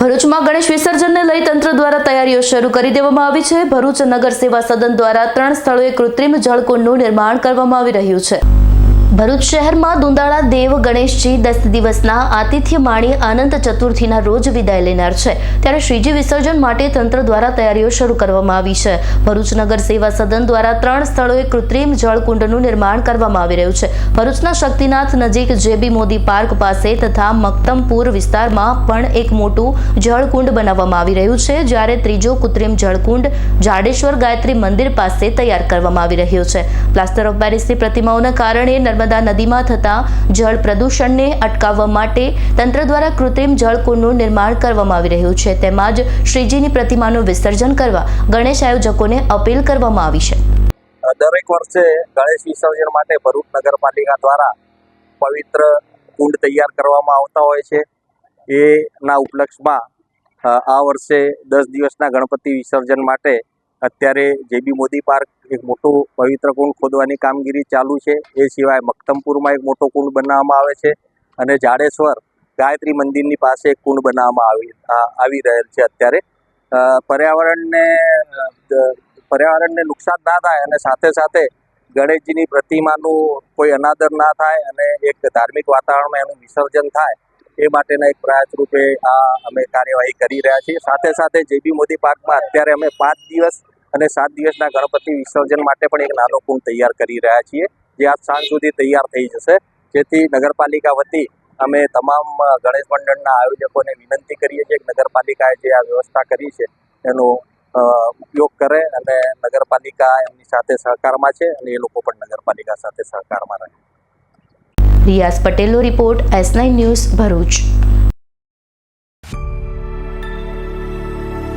ભરૂચમાં ગણેશ વિસર્જનને લઈ તંત્ર દ્વારા તૈયારીઓ શરૂ કરી દેવામાં આવી છે. ભરૂચ નગર સેવા સદન દ્વારા ત્રણ સ્થળોએ કૃત્રિમ જળકુંડનું નિર્માણ કરવામાં આવી રહ્યું છે. ભરૂચ શહેરમાં દુંદાળા દેવ ગણેશજી દસ દિવસના આતિથ્ય માણી અનંત ચતુર્થીના રોજ વિદાય લેનાર છે. ત્યારે શ્રીજી વિસર્જન માટે તંત્ર દ્વારા તૈયારીઓ શરૂ કરવામાં આવી છે. ભરૂચ નગર સેવા સદન દ્વારા ત્રણ સ્થળોએ કૃત્રિમ જળકુંડનું નિર્માણ કરવામાં આવી રહ્યું છે. ભરૂચના શક્તિનાથ નજીક જેબી મોદી પાર્ક પાસે તથા મક્તમપુર વિસ્તારમાં પણ એક મોટું જળકુંડ બનાવવામાં આવી રહ્યું છે, જ્યારે ત્રીજો કૃત્રિમ જળકુંડ જાડેશ્વર ગાયત્રી મંદિર પાસે તૈયાર કરવામાં આવી રહ્યો છે. પ્લાસ્ટર ઓફ પેરિસની પ્રતિમાઓના કારણે નર્મદા નદીમાં થતા જળ પ્રદૂષણને અટકાવવા માટે તંત્ર દ્વારા કૃત્રિમ જળકુંડનું નિર્માણ કરવામાં આવી રહ્યું છે. તેમજ શ્રીજીની પ્રતિમાનું વિસર્જન કરવા ગણેશ આયોજકોને અપીલ કરવામાં આવી છે. દરેક વર્ષે ગણેશ વિસર્જન માટે ભરૂચ નગરપાલિકા દ્વારા પવિત્ર કુંડ તૈયાર કરવામાં આવતા હોય છે. એના ઉપલક્ષમાં આ વર્ષે દસ દિવસના ગણપતિ વિસર્જન માટે અત્યારે જેબી મોદી પાર્ક એક મોટું પવિત્ર કુંડ ખોદવાની કામગીરી ચાલુ છે, એ સિવાય મક્તમપુરમાં એક મોટો કુંડ બનાવવામાં આવે છે અને જાડેશ્વર ગાયત્રી મંદિરની પાસે એક કુંડ બનાવવામાં આવી આવી રહેલ છે અત્યારે. પર્યાવરણને પર્યાવરણને નુકસાન ના થાય અને સાથે સાથે ગણેશજીની પ્રતિમાનું કોઈ અનાદર ના થાય અને એક ધાર્મિક વાતાવરણમાં એનું વિસર્જન થાય, એ માટેના એક પ્રયાસ રૂપે આ અમે કાર્યવાહી કરી રહ્યા છીએ. સાથે સાથે જેબી મોદી પાર્કમાં અત્યારે અમે પાંચ દિવસ અને સાત દિવસના ગણપતિ વિસર્જન માટે પણ એક નાનો કુંડ તૈયાર કરી રહ્યા છીએ. જે આજ સાંજ સુધી તૈયાર થઈ જશે. જેથી નગરપાલિકા વતી અમે તમામ ગણેશ મંડળના આયોજકોને વિનંતી કરીએ છીએ કે નગરપાલિકાએ જે આ વ્યવસ્થા કરી છે, એનો ઉપયોગ કરે અને નગરપાલિકા એમની સાથે સહકારમાં છે અને એ લોકો પણ નગરપાલિકા સાથે સહકારમાં રહે. રિયાઝ પટેલનો report S nine news Bharuch.